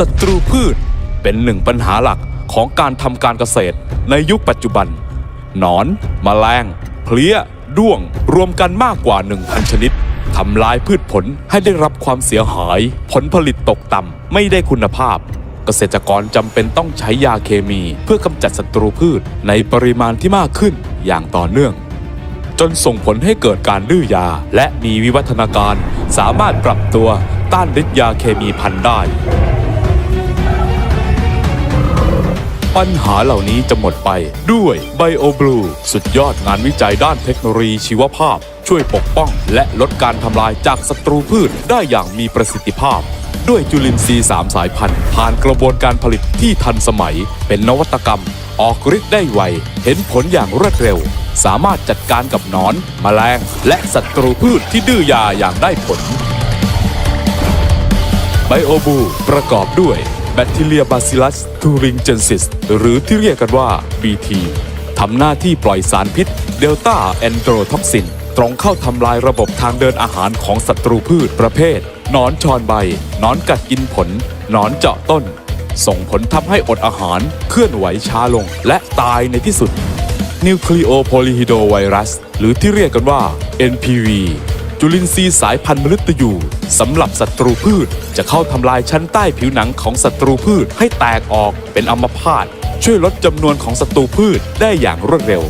ศัตรูพืชเป็นหนึ่งปัญหาหลักของการทำการเกษตรในยุคปัจจุบัน หนอนมแมลง เพลี้ย ด้วง รวมกันมากกว่า 1,000 ชนิดทำลายพืชผลให้ได้รับความเสียหาย ผลผลิตตกต่ำไม่ได้คุณภาพ เกษตรกรจำเป็นต้องใช้ยาเคมีเพื่อกำจัดศัตรูพืชในปริมาณที่มากขึ้นอย่างต่อเนื่อง จนส่งผลให้เกิดการดื้อยา และมีวิวัฒนาการ สามารถปรับตัวต้านฤทธิ์ยาเคมีพันได้ ปัญหาเหล่านี้จะหมดไปด้วย BioBlue สุดยอดงานวิจัยด้านเทคโนโลยีชีวภาพ ช่วยปกป้องและลดการทำลายจากศัตรูพืชได้อย่างมีประสิทธิภาพ ด้วยจุลินทรีย์3สายพันธุ์ ผ่านกระบวนการผลิตที่ทันสมัย เป็นนวัตกรรม ออกฤทธิ์ได้ไว เห็นผลอย่างรวดเร็ว สามารถจัดการกับหนอนแมลง และศัตรูพืชที่ดื้อยาอย่างได้ผลไบโอบูประกอบด้วย แบคทีเรียบาซิลัสทูริงเจนซิสหรือที่เรียกกันว่า BT ทำหน้าที่ปล่อยสารพิษเดลต้าแอนโดรท็อกซิน ตรงเข้าทำลายระบบทางเดินอาหารของศัตรูพืชประเภทหนอนชอนใบหนอนกัดกินผลหนอนเจาะต้น ส่งผลทำให้อดอาหารเคลื่อนไหวช้าลงและตายในที่สุดนิวคลีโอโพลิฮิโดไวรัสหรือที่เรียกกันว่า NPV จุลินทรีย์สายพันธุ์มฤตยูสำหรับศัตรูพืช จะเข้าทำลายชั้นใต้ผิวหนังของศัตรูพืชให้แตกออกเป็นอัมพาตช่วยลดจำนวนของศัตรูพืชได้อย่างรวดเร็ว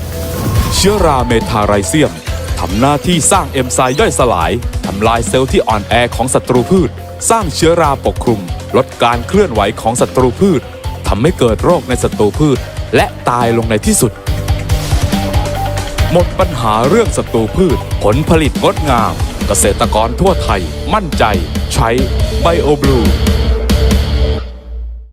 เชื้อราเมทาไรเซียมทำหน้าที่สร้างเอนไซม์ย่อยสลายทำลายเซลล์ที่อ่อนแอของศัตรูพืช สร้างเชื้อราปกคลุม ลดการเคลื่อนไหวของศัตรูพืชทำให้เกิดโรคในศัตรูพืช และตายลงในที่สุด หมดปัญหาเรื่องศัตรูพืช ผลผลิตงดงาม เกษตรกรทั่วไทยมั่นใจ ใช้ไบโอบลู